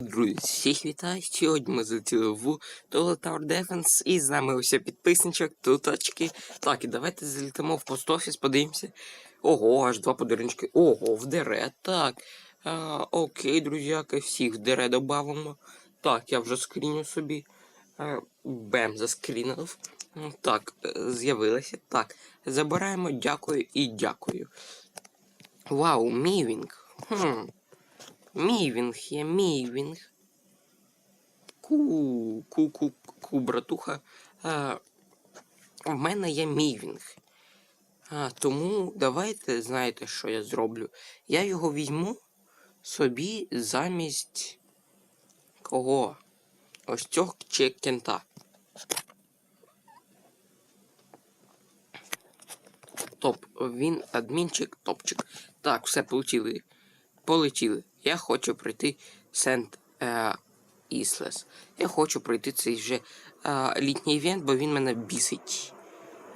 Друзі, всіх вітаю! Сьогодні ми залетіли в Total Tower Defense і з нами ось підписничок, туточки. Так, і давайте залітимо в пост-офіс, подивимося. Ого, аж два подарунки. Ого, в дере, так. А, окей, друзяки, всіх в дере добавимо. Так, я вже скріню собі. А, бем, заскрінив. Так, е, з'явилося. Так, забираємо, дякую і дякую. Вау, мівінг. Хм. Мівінг є мівінг. Ку, ку, ку, ку, братуха. А, в мене є мівінг. А, тому давайте, знаєте, що я зроблю? Я його візьму собі замість кого? Ось цього чи кента. Топ, він адмінчик, топчик. Так, все полетіли. Полетіли. Я хочу пройти Сент е, Іслес. Я хочу пройти цей вже е, літній івент, бо він мене бісить.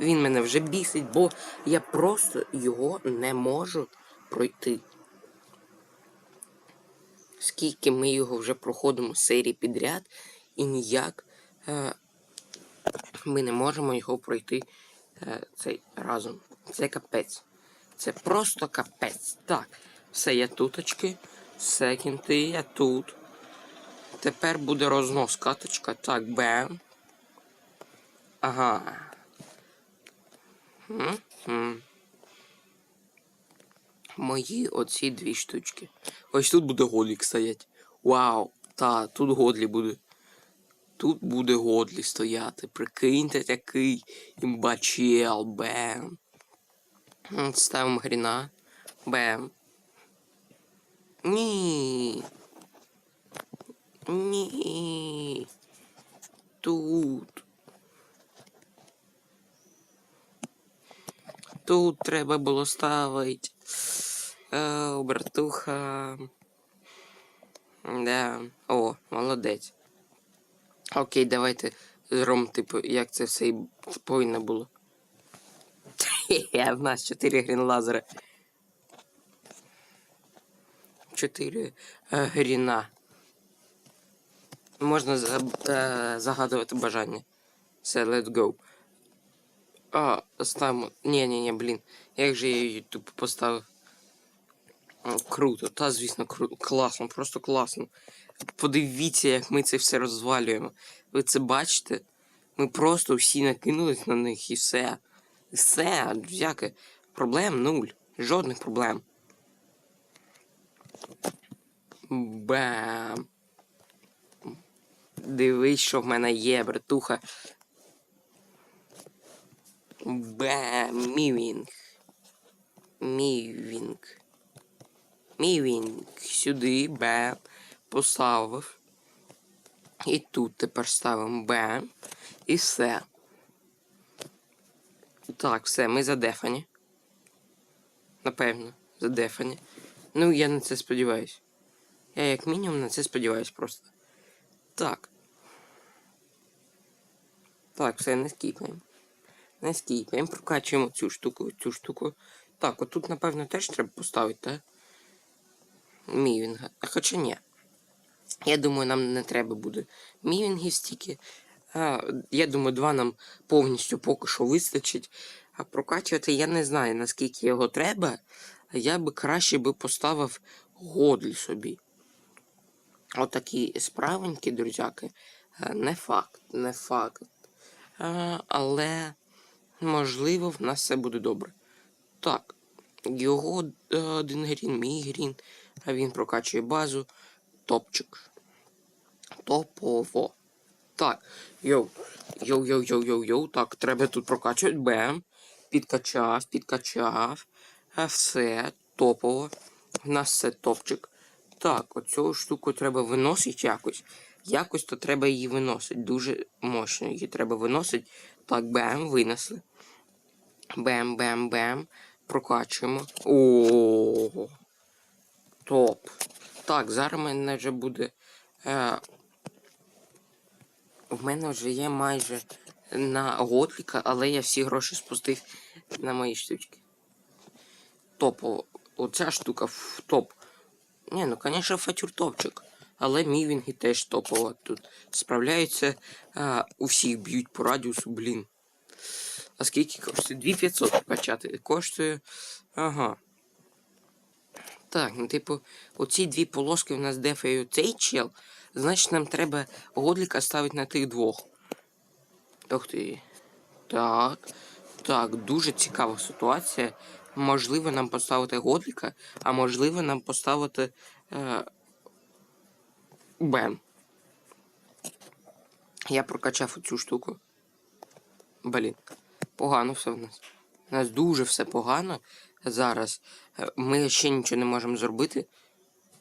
Він мене вже бісить, бо я просто його не можу пройти. Скільки ми його вже проходимо серії підряд, і ніяк е, ми не можемо його пройти е, цей разом. Це капець. Це просто капець. Так, все, я туточки. Все, кінти, я тут. Тепер буде рознос каточка. Так, бем. Ага. Мої оці дві штучки. Ось тут буде годлік стоять. Вау! Та, тут годлі буде. Тут буде годлі стояти. Прикиньте такий імбачел. Бем. Ставимо гріна. Бем. Ні. Ні. Тут. Тут треба було ставити. О, братуха. Да. О, молодець. Окей, давайте зробимо, типу, як це все і повинно було. Хе-хе, в нас 4 грінлазери. 4 е, гріна. Можна е, загадувати бажання. Все, let's go. А, ставимо. Ні, ні, ні, блін. Як же я її тупо поставив? Круто, та звісно, круто. Класно, просто класно. Подивіться, як ми це все розвалюємо. Ви це бачите? Ми просто всі накинулись на них і все. Все, всяке. Проблем нуль. Жодних проблем. Бам. Дивись, що в мене є, братуха. Бам. Мівінг. Мівінг. Мівінг. Сюди, бам. Поставив. І тут тепер ставимо бам. І все. Так, все, ми задефані. Напевно, задефані. Ну, я на це сподіваюсь. Я як мінімум на це сподіваюсь просто. Так. Так, все, не скіпаємо. Не скіпаємо, прокачуємо цю штуку, цю штуку. Так, отут, напевно, теж треба поставити, так? Мівінга. А хоча ні. Я думаю, нам не треба буде мівінгів стільки. А, я думаю, два нам повністю поки що вистачить. А прокачувати я не знаю, наскільки його треба. Я би краще би поставив годлі собі. Отакі справенькі, друзяки. Е, Не факт, не факт. А, але, можливо, в нас все буде добре. Так, його е, один грін, мій грін, він прокачує базу. Топчик. Топово. Так, йоу, йоу, йоу, йоу, йоу, йоу. Так, треба тут прокачувати. Бем. Підкачав, підкачав. Все, топово. У нас все топчик. Так, оцю штуку треба виносити якось. Якось то треба її виносити. Дуже мощно її треба виносити. Так, бем, винесли. Бем, бем, бем. Прокачуємо. О. Топ. Так, зараз в мене вже буде. Е, в мене вже є майже на готліка, але я всі гроші спустив на мої штучки. Топово. Оця штука в топ. Не, ну конечно фатюр топчик. але мівінги теж топово тут справляються. А, у всіх б'ють по радіусу, блін. А скільки коштує? 2500 качати. Коштує. Ага. Так, ну типу, оці дві полоски в нас дефають цей чел. Значить, нам треба годліка ставити на тих двох. Ух ти. Так. Так, дуже цікава ситуація. Можливо, нам поставити годліка, а можливо, нам поставити. Е... Бем. Я прокачав оцю штуку. Блін. Погано все в нас. У нас дуже все погано зараз. Е, Ми ще нічого не можемо зробити.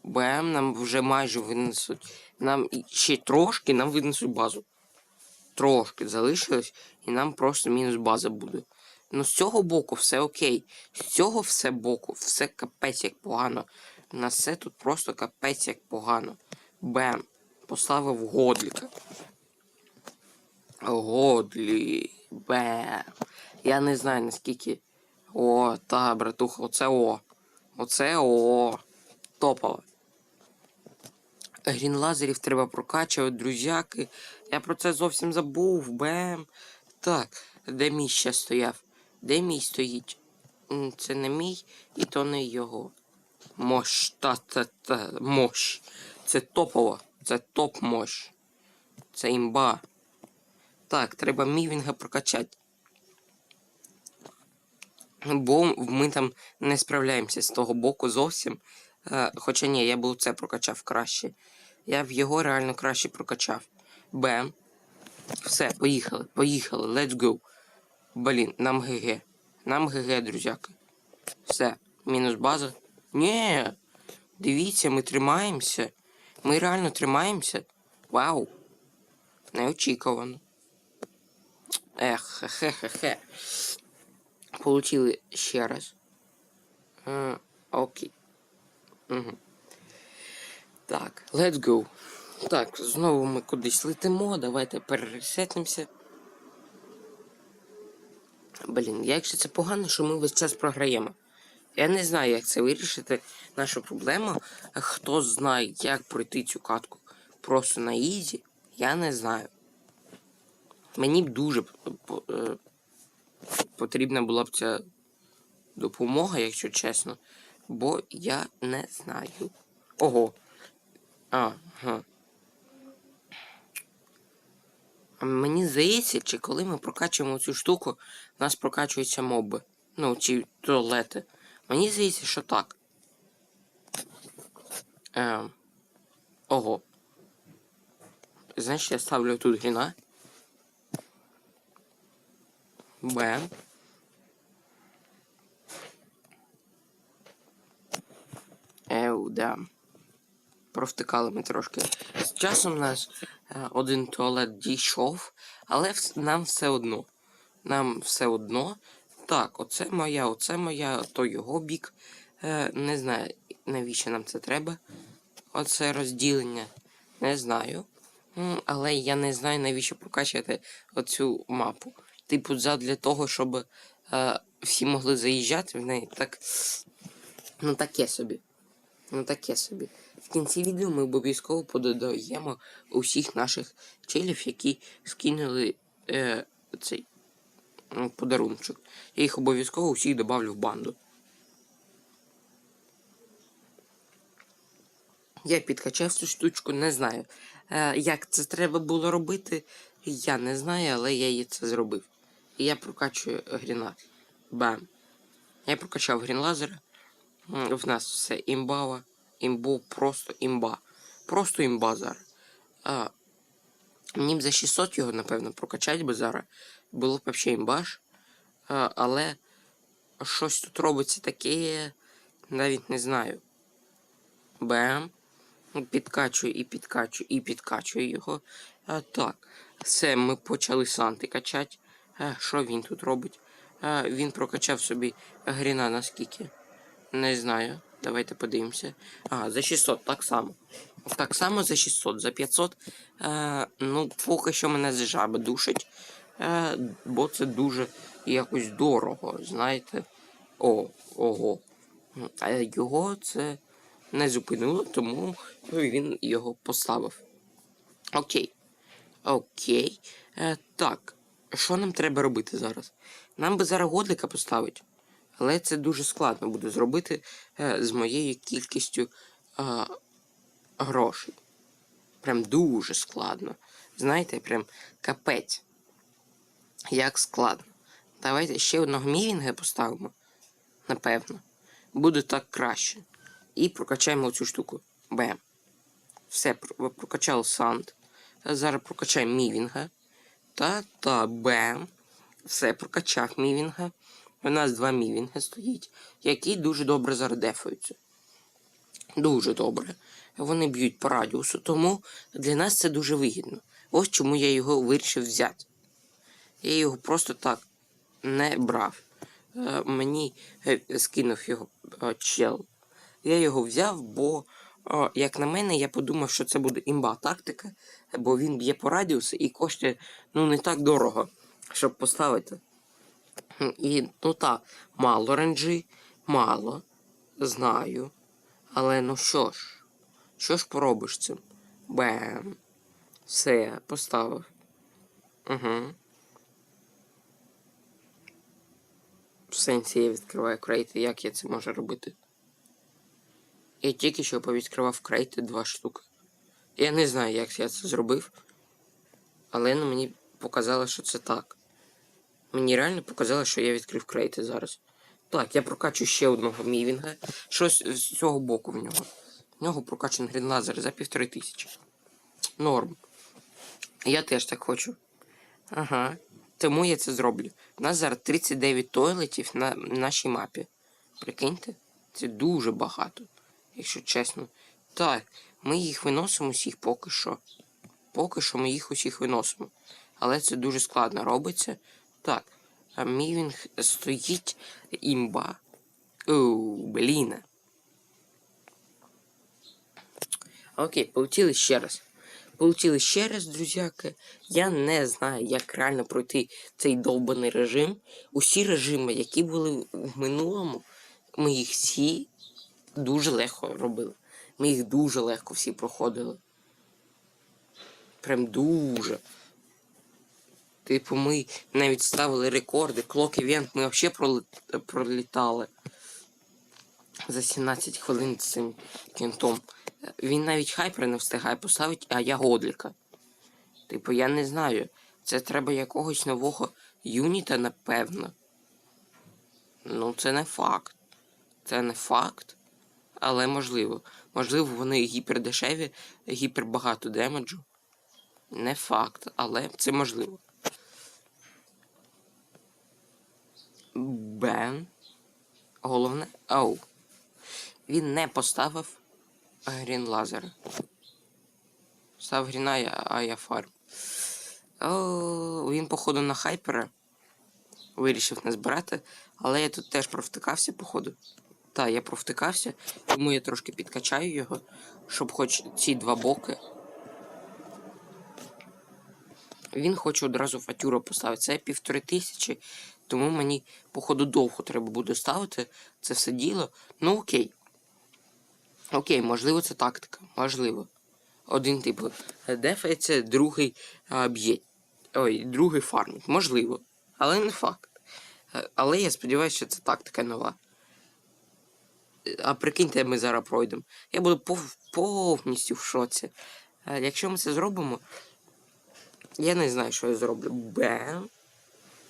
Бем, нам вже майже винесуть. Нам ще трошки нам винесуть базу. Трошки залишилось, і нам просто мінус база буде. Ну з цього боку все окей. З цього все боку, все капець як погано. У нас все тут просто капець як погано. Бем. Поставив годліка. Годлі. Бем. Я не знаю наскільки. О, та, братуха, оце О. Оце О. Топово. Грінлазерів треба прокачувати, друзяки. Я про це зовсім забув. Бем. Так, де мій ще стояв? Де мій стоїть? Це не мій, і то не його. Мощ, та та та мощ. Це топово. Це топ мощ. Це імба. Так, треба мівінга прокачати. Бо ми там не справляємося з того боку зовсім. Е, хоча ні, я був це прокачав краще. Я в його реально краще прокачав. Бем. Все, поїхали, поїхали, let's go. Блін, нам ГГ. Нам ГГ, друзяки. Все, мінус база. Ні. Дивіться, ми тримаємося. Ми реально тримаємося. Вау. Неочікувано. Ех, хе-хе-хе. Получили ще раз. Е, окей. Угу. Так, let's go. Так, знову ми кудись летимо. Давайте перересетимося. Блін, як же це погано, що ми весь час програємо. Я не знаю, як це вирішити нашу проблему. Хто знає, як пройти цю катку просто на ізі, я не знаю. Мені б дуже е, потрібна була б ця допомога, якщо чесно. Бо я не знаю. Ого. Ага. А Мені здається, чи коли ми прокачуємо цю штуку, у нас прокачуються моби. Ну, чи туалети. Мені здається, що так. Ем. Ого. Значить, я ставлю тут гріна. Бем. Еу, да. Провтикали ми трошки. З часом нас е, один туалет дійшов, але нам все одно. Нам все одно. Так, оце моя, оце моя, то його бік. Е, не знаю, навіщо нам це треба. Оце розділення. Не знаю. Але я не знаю, навіщо прокачати оцю мапу. Типу, задля того, щоб е, всі могли заїжджати в неї. Так. Ну таке собі. Ну таке собі. В кінці відео ми обов'язково подаємо усіх наших челів, які скинули е, цей м, подарунчик. Я їх обов'язково усіх добавлю в банду. Я підкачав цю штучку, не знаю. Е, як це треба було робити, я не знаю, але я її це зробив. І я прокачую гріна. Бам. Я прокачав грінлазера. В нас все імбава. Імбо просто імба. Просто імба зараз. А, мені б за 600 його, напевно, прокачати би зараз. Було б взагалі імбаш. А, але щось тут робиться таке, навіть не знаю. Бем. Ну, Підкачую і підкачую, і підкачую його. А, так. Все, ми почали Санти качати. А, що він тут робить? А, він прокачав собі гріна наскільки? Не знаю. Давайте подивимося. А, за 600, так само. Так само за 600, за 500. Е, ну, поки що мене з жаби душить. Е, бо це дуже якось дорого, знаєте. О, ого. А його це не зупинило, тому він його поставив. Окей. Окей. Е, так. Що нам треба робити зараз? Нам би зараз годлика поставити. Але це дуже складно буде зробити е, з моєю кількістю е, грошей. Прям дуже складно. Знаєте, прям капець. Як складно. Давайте ще одного мівінга поставимо. Напевно. Буде так краще. І прокачаємо цю штуку. Бем. Все, про- прокачав санд. Зараз прокачаємо мівінга. Та-та, бем. Все, прокачав мівінга. У нас два мівінги стоїть, які дуже добре зараз. Дуже добре. Вони б'ють по радіусу, тому для нас це дуже вигідно. Ось чому я його вирішив взяти. Я його просто так не брав. Е, мені е, скинув його е, чел. Я його взяв, бо, як на мене, я подумав, що це буде імба тактика, бо він б'є по радіусу і коштує ну, не так дорого, щоб поставити. І ну так, мало ренджі, мало. Знаю. Але ну що ж, що ж поробиш цим? Бем. Все, поставив. Угу. В сенсі я відкриваю крейти, як я це можу робити? Я тільки що повідкривав крейти два штуки. Я не знаю, як я це зробив. Але ну, мені показало, що це так. Мені реально показало, що я відкрив крейти зараз. Так, я прокачу ще одного мівінга. Щось з цього боку в нього. В нього прокачаний грінлазер за півтори тисячі. Норм. Я теж так хочу. Ага. Тому я це зроблю. У нас зараз 39 тойлетів на нашій мапі. Прикиньте, це дуже багато, якщо чесно. Так, ми їх виносимо всіх поки що. Поки що ми їх усіх виносимо. Але це дуже складно робиться. Так, а мівінг стоїть імба. Оу, блін. Окей, полетіли ще раз. Полетіли ще раз, друзяки. Я не знаю, як реально пройти цей довбаний режим. Усі режими, які були в минулому, ми їх всі дуже легко робили. Ми їх дуже легко всі проходили. Прям дуже. Типу, ми навіть ставили рекорди. Клок івент ми взагалі пролітали за 17 хвилин цим кінтом. Він навіть хайпер не встигає поставити, а я годліка. Типу, я не знаю. Це треба якогось нового юніта, напевно. Ну, це не факт. Це не факт. Але можливо. Можливо, вони гіпердешеві, гіпербагато демеджу. Не факт, але це можливо. Бен. Головне. Оу. Він не поставив грін лазер. Став гріна, а я фарм. Він, походу, на хайпера вирішив не збирати, але я тут теж провтикався, походу. Так, я провтикався, тому я трошки підкачаю його, щоб хоч ці два боки. Він хоче одразу фатюру поставити. Це півтори тисячі, тому мені, походу, довго треба буде ставити це все діло. Ну окей. Окей, можливо, це тактика. Можливо. Один типу дефається, другий а, б'є. Ой, другий фармить. Можливо. Але не факт. Е, Але я сподіваюся, що це тактика нова. Е, А прикиньте, ми зараз пройдемо. Я буду пов- повністю в шоці. Е, Якщо ми це зробимо, я не знаю, що я зроблю. Бем.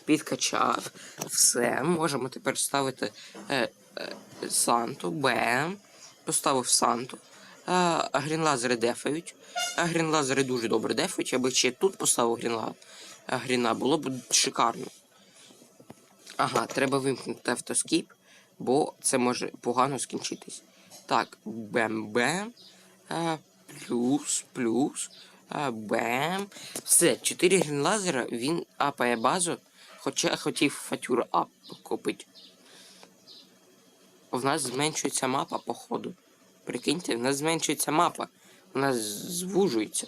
Підкачав. Все. Можемо тепер ставити е, е, Санту. Бем. Поставив Санту. А грінлазери дефають. А грінлазери дуже добре дефають. Я би ще тут поставив грінла. А, гріна, було б шикарно. Ага, треба вимкнути автоскіп, бо це може погано скінчитись. Так, бем-бем. А, плюс, плюс. Бем. Все, 4 грінлазера, він апає базу. Хоча хотів фатюру ап купити. В нас зменшується мапа, походу. Прикиньте, в нас зменшується мапа. У нас звужується.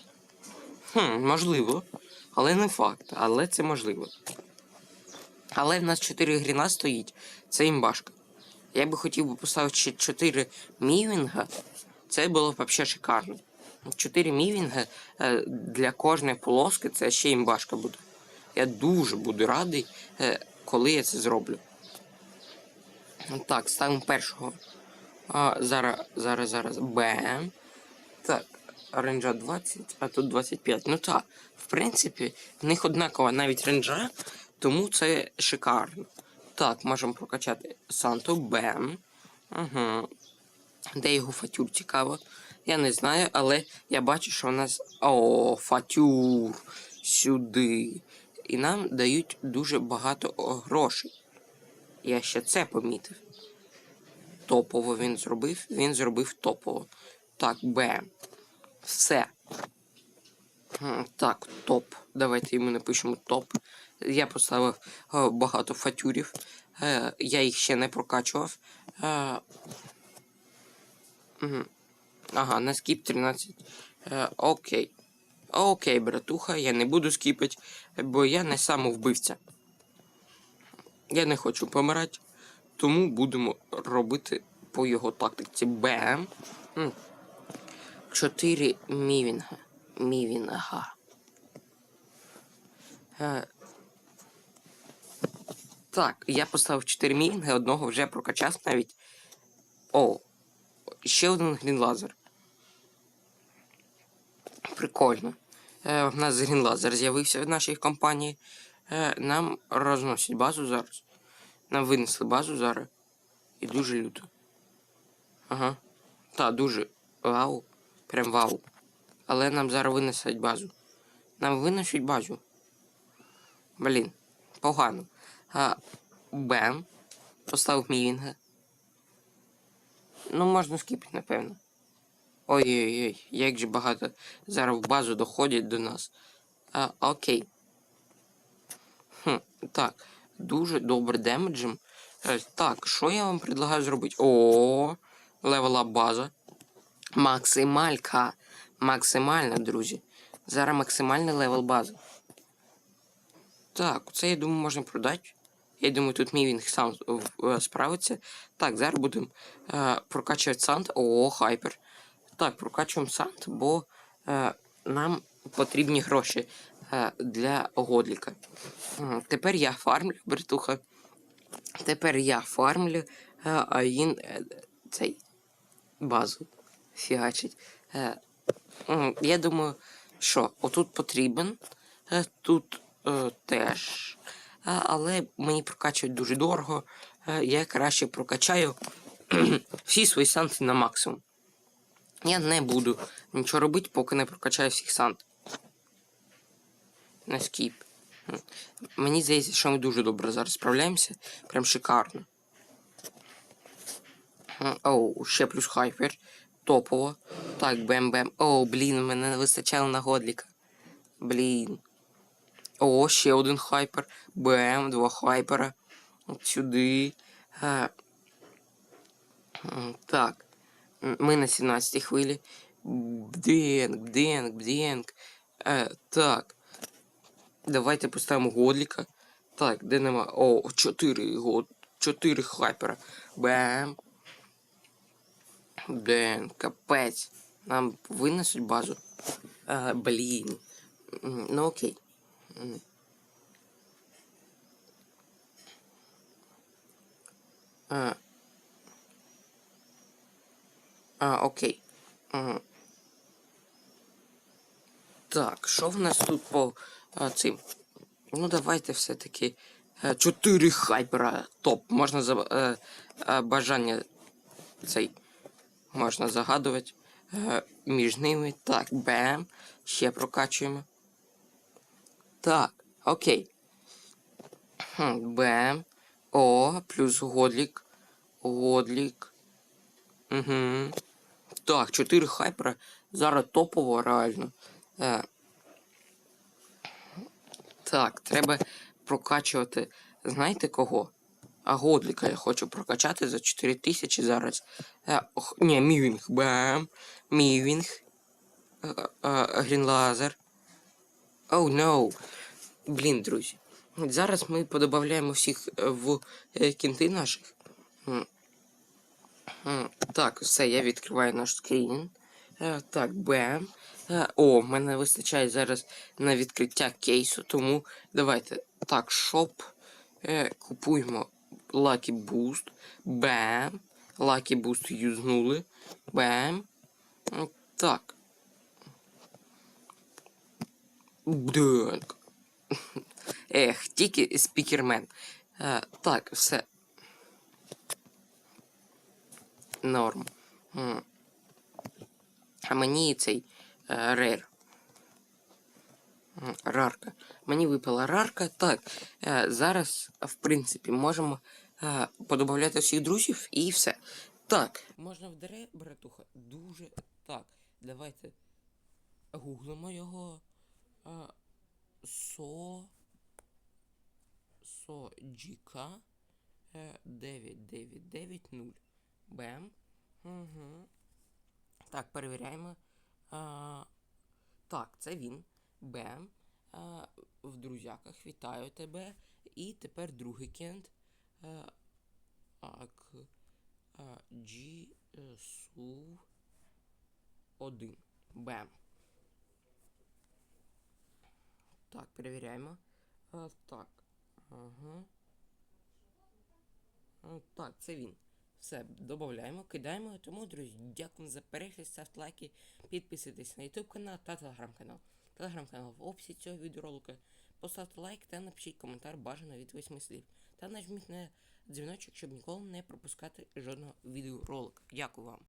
Хм, можливо. Але не факт. Але це можливо. Але в нас 4 гріна стоїть. Це імбашка. Я би хотів би поставити ще 4 мівінга. Це було б взагалі шикарно. 4 мівінги е, для кожної полоски це ще імбашка буде. Я дуже буду радий, е, коли я це зроблю. Так, ставимо першого. А, зараз, зараз, зараз. Бем. Так, ренджа 20, а тут 25. Ну так, в принципі, в них однакова навіть ренджа, тому це шикарно. Так, можемо прокачати Санту Бем. Угу. Де його фатюр цікаво? Я не знаю, але я бачу, що у нас. О, фатюр сюди. І нам дають дуже багато грошей. Я ще це помітив. Топово він зробив. Він зробив топово. Так, Б. Все. Так, топ. Давайте йому напишемо топ. Я поставив е, багато фатюрів. Е, я їх ще не прокачував. Е. Ага, на скіп 13. Е, окей. Окей, братуха, я не буду скіпати, бо я не самовбивця. Я не хочу помирати, тому будемо робити по його тактиці. Бем. М. Чотири мівінга. Мівінга. Е, так, я поставив 4 мівінги, одного вже прокачав навіть. О, ще один грінлазер. Прикольно. Е, в нас грінлазер з'явився в нашій компанії. Е, нам розносять базу зараз. Нам винесли базу зараз. І дуже люто. Ага. Та, дуже вау. Прям вау. Але нам зараз винесуть базу. Нам винесуть базу. Блін, погано. А, Бем. Поставив мівінга. Ну, можна скіпити, напевно. Ой-ой-ой, як же багато зараз в базу доходять до нас. А, окей. Хм, так, дуже добре демеджем. Е, Так, що я вам предлагаю зробити? О, левела база. Максималька. Максимальна, друзі. Зараз максимальний левел бази. Так, це я думаю можна продати. Я думаю, тут мівінг сам е, справиться. Так, зараз будемо е, прокачувати сант. О, хайпер. Так, прокачуємо сант, бо е, нам потрібні гроші е, для годліка. Тепер я фармлю, братуха. Тепер я фармлю, е, а він е, цей базу фігачить. Е, я думаю, що отут потрібен, е, тут е, теж. Е, але мені прокачують дуже дорого. Е, я краще прокачаю всі свої санти на максимум. Я не буду нічого робити, поки не прокачаю всіх сант. На скіп. Мені здається, що ми дуже добре зараз справляємося. Прям шикарно. Оу, ще плюс хайпер. Топово. Так, бем-бем. Оу, блін, мене не вистачало на годліка. Блін. О, ще один хайпер. Бем, два хайпера. От сюди. Е, Так. М, Ми на 17-й хвилі. Бденк, бденк, бденк. Е, так. Давайте поставимо годліка. Так, де нема. О, 4 год. 4 хайпера. Бем. Блін, капець. Нам винесуть базу. А, блін. Ну окей. А, а окей. М. Так, що в нас тут по а, цим? Ну, давайте все-таки. е, Чотири хайпера. Топ. Можна за е, е, бажання цей можна загадувати. Е, між ними. Так, бем. Ще прокачуємо. Так, окей. Хм, Бем. О, плюс годлік. Годлік. Угу. Так, 4 хайпера. Зараз топово реально. Е, так, треба прокачувати. Знаєте кого? А Годліка я хочу прокачати за 4000 зараз. Е, ох, ні, Мівінг. Бам. Мівінг. Е, е, Грінлазер. Оу, oh. Блін, друзі. Зараз ми подобавляємо всіх е, в кінти наших. М, Так, все, я відкриваю наш скрін. Е, Так, бем. Е, О, в мене вистачає зараз на відкриття кейсу, тому давайте. Так, шоп. Е, Купуємо Lucky Boost. Бем. Lucky Boost юзнули. Бем. Так. Бденк. Ех, тільки спікермен. Е, Так, все. Норм. А мені цей е, рер. Рарка. Мені випала рарка. Так. Е, зараз, в принципі, можемо е, подобавляти всіх друзів і все. Так. Можна вдаре, братуха. Дуже. Так. Давайте гуглимо його. Со. Со GK е, 9990. Бем. Угу. Так, перевіряємо. А, так, це він. Бем. А, в друзяках вітаю тебе. І тепер другий кент. А, ак. А, G. е, Су. 1. Бем. Так, перевіряємо. А, так. Ага. А, так, це він. Все, додаємо, кидаємо. Тому, друзі, дякую за перегляд, ставте лайки, підписуйтесь на YouTube канал та телеграм-канал. Телеграм-канал в описі цього відеоролика. Поставте лайк та напишіть коментар бажано від восьми слів. Та нажміть на дзвіночок, щоб ніколи не пропускати жодного відеоролика. Дякую вам.